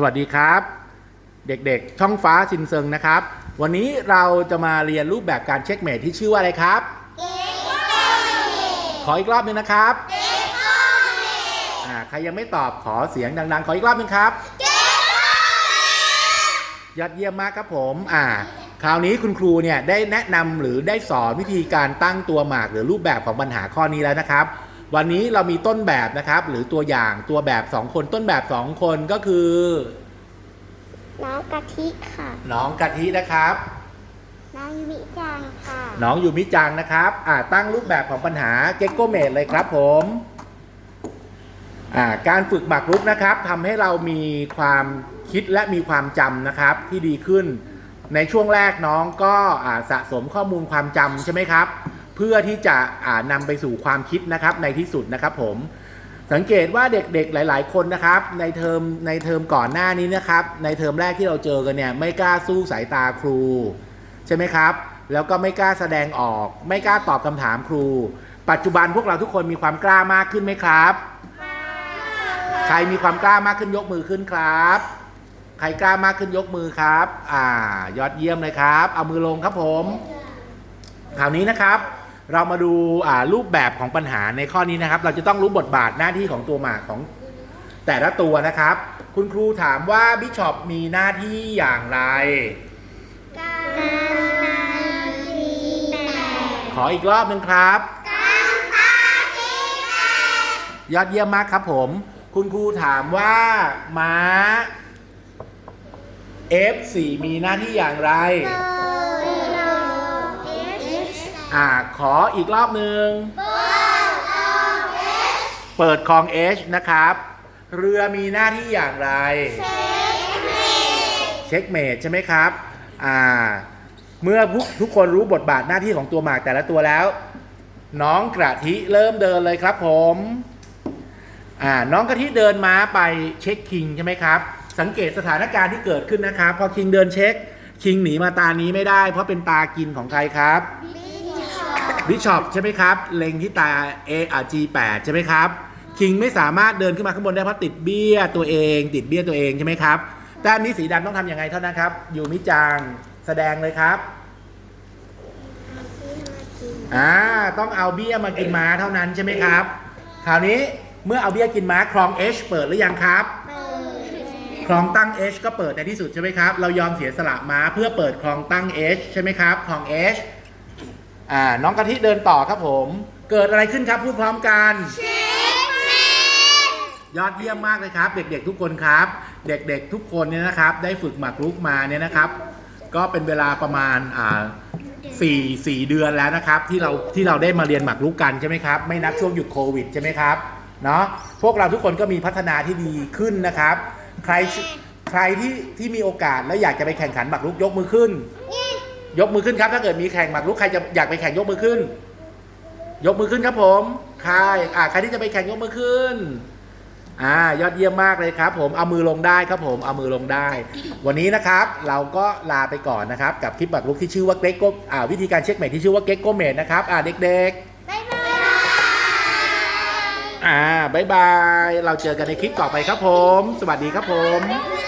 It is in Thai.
สวัสดีครับ เด็กๆ ช่องฟ้าซินเซิงนะครับ วันนี้เราจะมาเรียนรูปแบบการเช็คเมทที่ชื่อว่าอะไรครับ ขออีกรอบหนึงนะครับอ่าใครยังไม่ตอบขอเสียงดังๆ ขออีกรอบหนึงครับยอดเยี่ยมมากครับผมอ่าคราวนี้คุณครูเนี่ยได้แนะนำหรือได้สอนวิธีการตั้งตัวหมากหรือรูปแบบของปัญหาข้อนี้แล้วนะครับ วันนี้เรามีต้นแบบนะครับ หรือตัวอย่างตัวแบบ 2 คนต้นแบบ 2 คนก็คือ น้องกะทิค่ะ น้องกะทินะครับ น้องยูมิจังค่ะ น้องยูมิจังนะครับอ่าตั้งรูปแบบของปัญหาเก็กโกเมดเลยครับผมอ่าการฝึกหมากรุกนะครับทำให้เรามีความคิดและมีความจำนะครับที่ดีขึ้น ในช่วงแรกน้องก็อ่าสะสมข้อมูลความจำใช่ไหมครับ เพื่อที่จะอ่านำไปสู่ความคิดนะครับในที่สุดนะครับผมสังเกตว่าเด็กๆหลาย ๆ คนนะครับในเทอมในเทอมก่อนหน้านี้นะครับ ในเทอมแรกที่เราเจอกันเนี่ยไม่กล้าสู้สายตาครู ใช่ไหมครับ แล้วก็ไม่กล้าแสดงออก ไม่กล้าตอบคำถามครู ปัจจุบันพวกเราทุกคนมีความกล้ามากขึ้นไหมครับ ใครมีความกล้ามากขึ้นยกมือขึ้นครับ ใครกล้ามากขึ้นยกมือครับ อ่า ยอดเยี่ยมเลยครับ เอามือลงครับผมคราวนี้นะครับ เรามาดูอ่ารูปแบบของปัญหาในข้อนี้นะครับ เราจะต้องรู้บทบาทหน้าที่ของตัวหมากของแต่ละตัวนะครับ คุณครูถามว่าบิชอปมีหน้าที่อย่างไรการทีแปดขออีกรอบหนึ่งครับยอดเยี่ยมมากครับผม คุณครูถามว่าม้า F4 มีหน้าที่อย่างไร อ่าขออีกรอบหนึ่งเปิดคลอง H นะครับ เรือมีหน้าที่อย่างไร เช็คเมดใช่ไหมครับอ่าเมื่อทุกคนรู้บทบาทหน้าที่ของตัวหมากแต่ละตัวแล้ว น้องกระทิเริ่มเดินเลยครับผมอ่าน้องกะทิเดินม้าไปเช็คคิงใช่ไหมครับ สังเกตสถานการณ์ที่เกิดขึ้นนะครับ พอคิงเดินเช็ค คิงหนีมาตานี้ไม่ได้ เพราะเป็นตากินของใครครับ บิชอปใช่ไหมครับ เล็งที่ตา A อ่า G8 ใช่ไหมครับคิงไม่สามารถเดินขึ้นมาข้างบนได้เพราะติดเบี้ยตัวเอง ติดเบี้ยตัวเองใช่ไหมครับแต้มนี้สีดำต้องทำยังไงเท่านั้นครับ อยู่มิจางแสดงเลยครับอ่าต้องเอาเบี้ยมากินม้าเท่านั้นใช่ไหมครับ คราวนี้เมื่อเอาเบี้ยกินม้าคลอง H เปิดหรือยังครับคลองตั้ง H ก็เปิดในที่สุดใช่ไหมครับ เรายอมเสียสละม้าเพื่อเปิดคลองตั้ง H ใช่ไหมครับ คลอง H อ่าน้องกะทิเดินต่อครับผม เกิดอะไรขึ้นครับพูดพร้อมกันยอดเยี่ยมมากเลยครับ เด็กๆทุกคนครับ เด็กๆทุกคนเนี่ยนะครับ ได้ฝึกหมากรุกมาเนี่ยนะครับ ก็เป็นเวลาประมาณอ่าสี่สี่เดือนแล้วนะครับ ที่เราที่เราได้มาเรียนหมากรุกกันใช่ไหมครับไม่นับช่วงหยุดโควิดใช่ไหมครับเนาะพวกเราทุกคนก็มีพัฒนาที่ดีขึ้นนะครับ ใครใครที่ที่มีโอกาสและอยากจะไปแข่งขันหมากรุกยกมือขึ้น ยกมือขึ้นครับ ถ้าเกิดมีแข่งหมากรุกใครจะอยากไปแข่งยกมือขึ้น ยกมือขึ้นครับผมใครอ่าใครที่จะไปแข่งยกมือขึ้นอ่ายอดเยี่ยมมากเลยครับ ผมเอามือลงได้ครับผมเอามือลงได้ วันนี้นะครับ เราก็ลาไปก่อนนะครับ กับคลิปบักลุกที่ชื่อว่าเกรกโกอ่าวิธีการเช็คเมทที่ชื่อว่าเกรกโกเมทนะครับอ่าเด็กบ๊ายบายๆอ่าบายบาย เราเจอกันในคลิปต่อไปครับผม สวัสดีครับผม